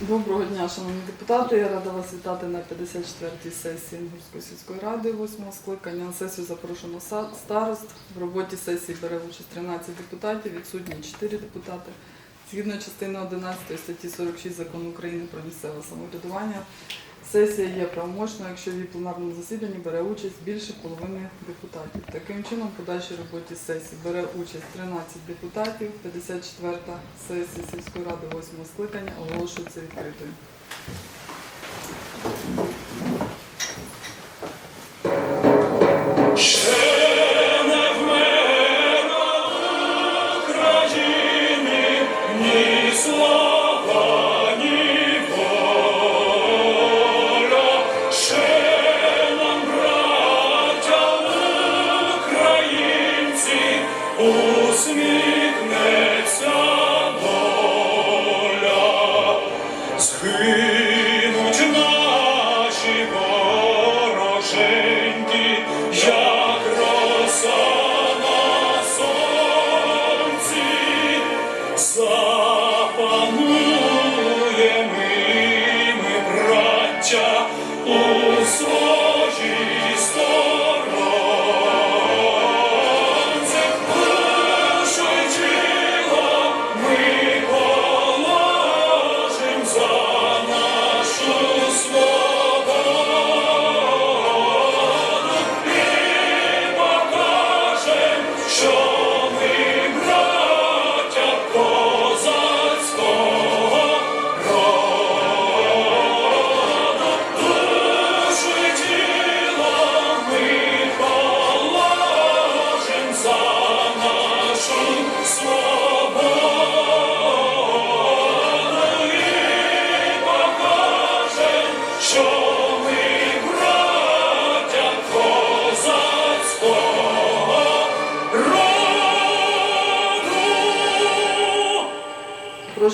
Доброго дня, шановні депутати. Я рада вас вітати на 54-й сесії Інгурської сільської ради 8 скликання. На сесію запрошено старост. В роботі сесії бере участь 13 депутатів, відсутні 4 депутати. Згідно частини 11 статті 46 закону України про місцеве самоврядування, сесія є правомочною, якщо в її пленарному засіданні бере участь більше половини депутатів. Таким чином, в подальшій роботі сесії бере участь 13 депутатів. 54-та сесія сільської ради 8 скликання оголошується відкритою. Christ.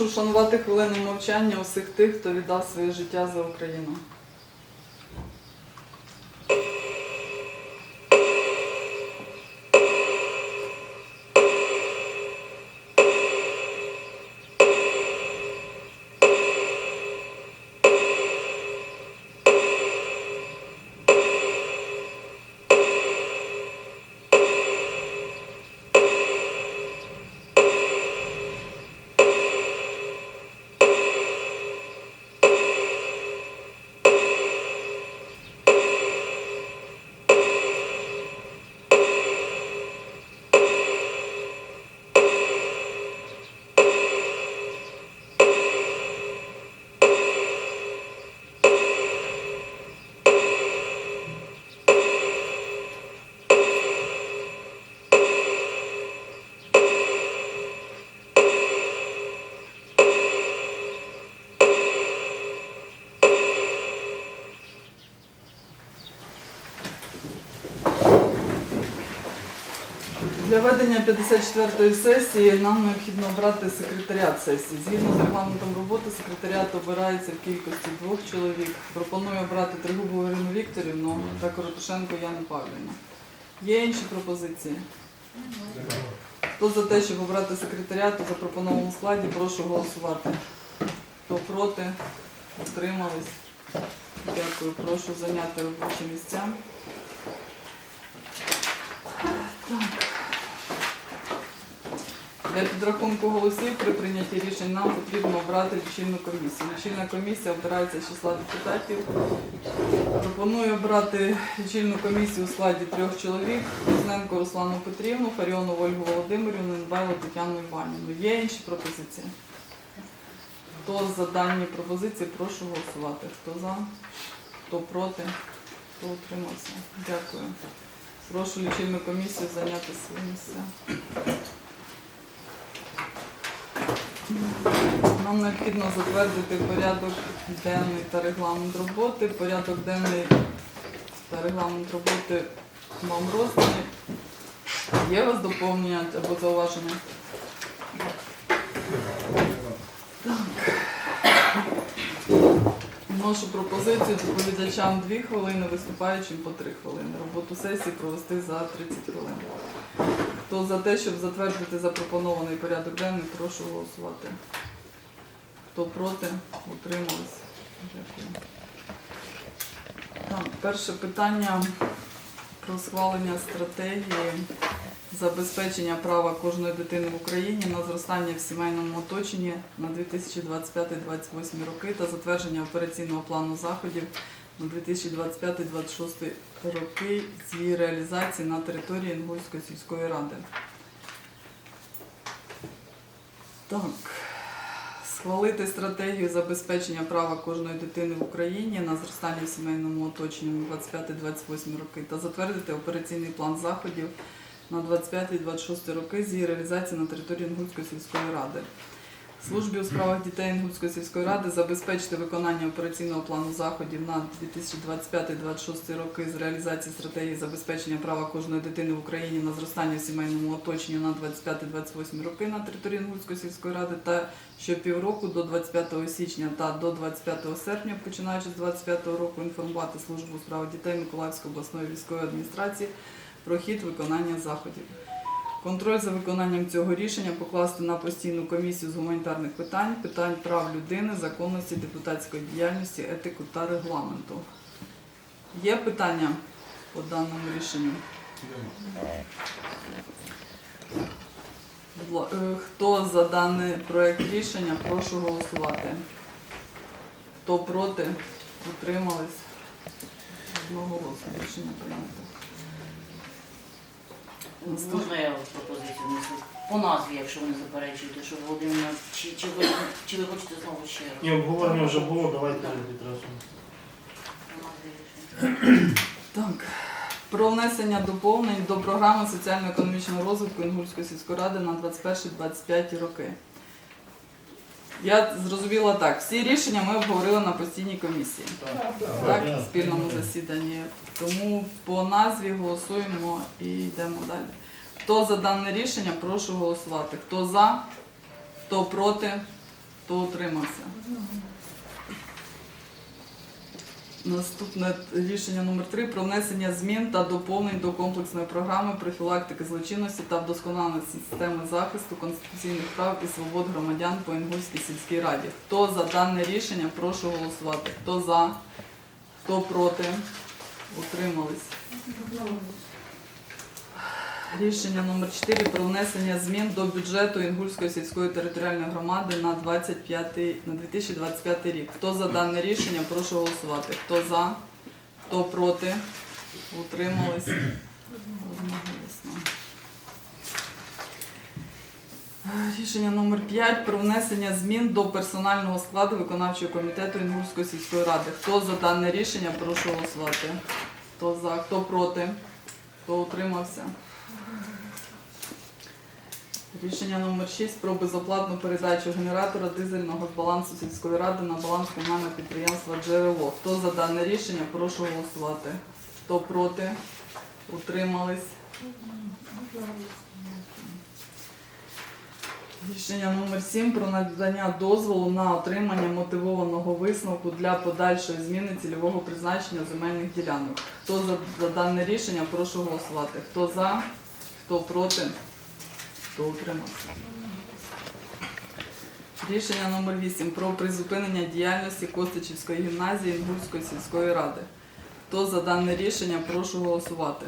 Прошу вшанувати хвилину мовчання усіх тих, хто віддав своє життя за Україну. Для ведення 54-ї сесії нам необхідно обрати секретаріат сесії. Згідно з регламентом роботи, секретаріат обирається в кількості двох чоловік. Пропоную обрати Тригубову Ірину Вікторівну та Коротушенко Яну Павлівну. Є інші пропозиції? Хто за те, щоб обрати секретаріат у запропонованому складі, прошу голосувати. Хто проти? Утримались? Дякую. Прошу зайняти робочі місця. Для підрахунку голосів при прийнятті рішень нам потрібно обрати лічильну комісію. Лічильна комісія обирається з числа депутатів. Пропоную обрати лічильну комісію у складі трьох чоловік: Кузненко Руслану Петрівну, Фаріону Ольгу Володимирівну, Недбайло Тетяну Іванівну. Є інші пропозиції? Хто за дані пропозиції, прошу голосувати. Хто за, хто проти, хто утримався. Дякую. Прошу лічильну комісію зайняти свої місця. Нам необхідно затвердити порядок денний та регламент роботи. Порядок денний та регламент роботи вам роздані. Є вас доповнення або зауваження? Вношу пропозицію доповідачам 2 хвилини, виступаючим по 3 хвилини. Роботу сесії провести за 30 хвилин. Хто за те, щоб затвердити запропонований порядок денний, прошу голосувати. Хто проти, утримались. Дякую. Так, перше питання про схвалення стратегії забезпечення права кожної дитини в Україні на зростання в сімейному оточенні на 2025-2028 роки та затвердження операційного плану заходів на 2025-2026 роки з її реалізації на території Інгульської сільської ради. Так. Схвалити стратегію забезпечення права кожної дитини в Україні на зростання в сімейному оточенні на 25-28 роки та затвердити операційний план заходів на 25-26 роки з її реалізації на території Інгульської сільської ради. Службі у справах дітей Інгульської сільської ради забезпечити виконання операційного плану заходів на 2025-2026 роки з реалізації стратегії забезпечення права кожної дитини в Україні на зростання в сімейному оточенні на 25-28 роки на території Інгульської сільської ради та щопівроку до 25 січня та до 25 серпня, починаючи з 25 року, інформувати службу у справах дітей Миколаївської обласної військової адміністрації про хід виконання заходів. Контроль за виконанням цього рішення покласти на постійну комісію з гуманітарних питань, питань прав людини, законності, депутатської діяльності, етику та регламенту. Є питання по даному рішенню? Е, Хто за даний проект рішення, прошу голосувати. Хто проти, утримались. Одноголосно рішення прийнято. Можна я пропозицію внесу? По назві, якщо ви не заперечуєте, що Володимир, чи, чи, ви, чи ви хочете знову ще раз? Ні, обговорення вже було, давайте відразу. По назві рішення. Так. Про внесення доповнень до програми соціально-економічного розвитку Інгульської сільської ради на 21-25 роки. Я зрозуміла так. Всі рішення ми обговорили на постійній комісії. Так, в спільному засіданні. Тому по назві голосуємо і йдемо далі. Хто за дане рішення, прошу голосувати. Хто за, хто проти, хто утримався. Наступне рішення номер 3 про внесення змін та доповнень до комплексної програми профілактики злочинності та вдосконалення системи захисту конституційних прав і свобод громадян по Інгульській сільській раді. Хто за дане рішення, прошу голосувати. Хто за, хто проти, утримались. Рішення номер 4 про внесення змін до бюджету Інгульської сільської територіальної громади на 25, на 2025 рік. Хто за дане рішення, прошу голосувати. Хто за, хто проти, утримались. Рішення номер 5 про внесення змін до персонального складу виконавчого комітету Інгульської сільської ради. Хто за дане рішення, прошу голосувати. Хто за, хто проти, хто утримався. Рішення номер 6 про безоплатну передачу генератора дизельного з балансу сільської ради на баланс комунального підприємства Джерело. Хто за дане рішення, прошу голосувати. Хто проти, утримались. Рішення номер 7 про надання дозволу на отримання мотивованого висновку для подальшої зміни цільового призначення земельних ділянок. Хто за, за дане рішення, прошу голосувати. Хто за, хто проти, хто утримався. Рішення номер 8 про призупинення діяльності Костичівської гімназії Інгульської сільської ради. Хто за дане рішення, прошу голосувати.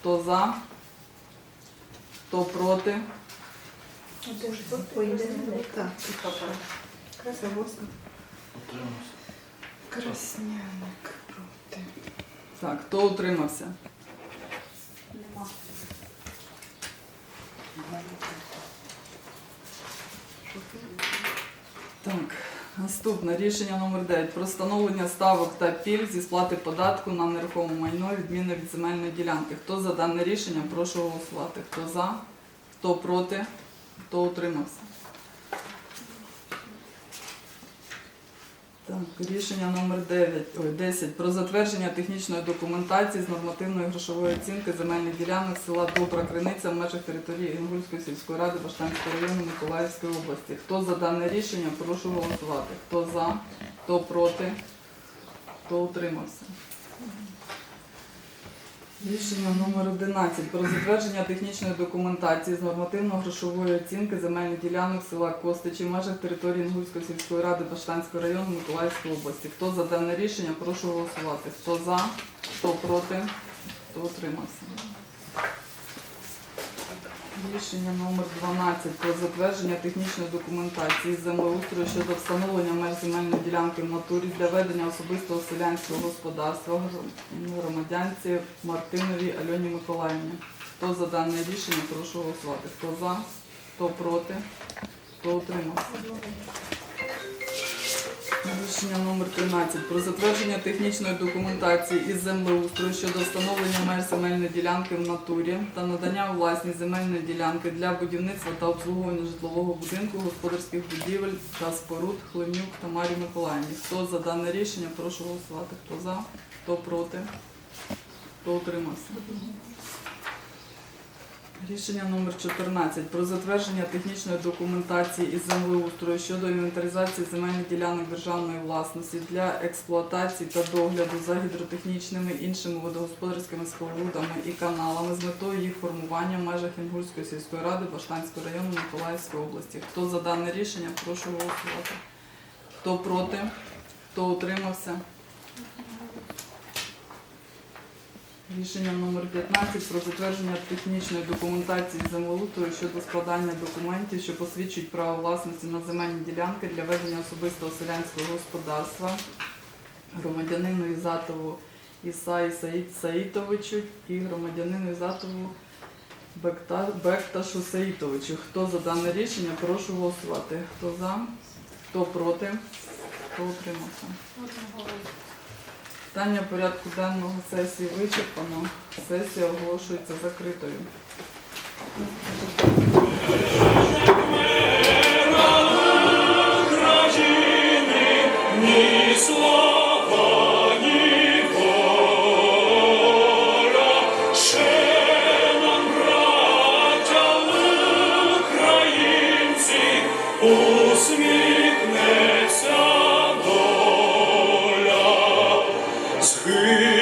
Хто за, хто проти, Красняник проти. Так, хто утримався? Так, наступне рішення номер 9 про встановлення ставок та пільг зі сплати податку на нерухоме майно відміни від земельної ділянки. Хто за дане рішення, прошу голосувати. Хто за, хто проти, хто утримався. Так, рішення номер 9, ой, 10 про затвердження технічної документації з нормативної грошової оцінки земельних ділянок села Добра Криниця в межах території Інгульської сільської ради Баштанського району Миколаївської області. Хто за дане рішення, прошу голосувати. Хто за, хто проти, хто утримався. Рішення номер 11 про затвердження технічної документації з нормативно-грошової оцінки земельних ділянок села Костичі в межах території Інгульської сільської ради Баштанського району Миколаївської області. Хто за дане рішення, прошу голосувати. Хто за, хто проти, хто утримався. Рішення номер 12 про затвердження технічної документації землеустрою щодо встановлення меж земельної ділянки в для ведення особистого селянського господарства громадянці Мартиновій Альоні Миколаївні. Хто за дане рішення, прошу голосувати. Хто за, хто проти, хто утримався. Рішення номер 13 про затвердження технічної документації із землеустрою щодо встановлення меж земельної ділянки в натурі та надання у власність земельної ділянки для будівництва та обслуговування житлового будинку, господарських будівель та споруд Хлемюк Тамарі Миколаївні. Хто за дане рішення, прошу голосувати. Хто за, хто проти, хто утримався. Рішення номер 14 про затвердження технічної документації із землеустрою щодо інвентаризації земельних ділянок державної власності для експлуатації та догляду за гідротехнічними іншими водогосподарськими спорудами і каналами з метою їх формування в межах Інгульської сільської ради Баштанського району Миколаївської області. Хто за дане рішення, прошу голосувати. Хто проти, хто утримався. Рішення номер 15 про затвердження технічної документації землеустрою щодо складання документів, що посвідчують право власності на земельні ділянки для ведення особистого селянського господарства громадянину Ізатову Ісаї Саїд Саїтовичу і громадянину Ізатову Бекта, Бекташу Саїтовичу. Хто за дане рішення, прошу голосувати. Хто за, хто проти, хто утримався. Питання порядку денного сесії вичерпано. Сесія оголошується закритою. free.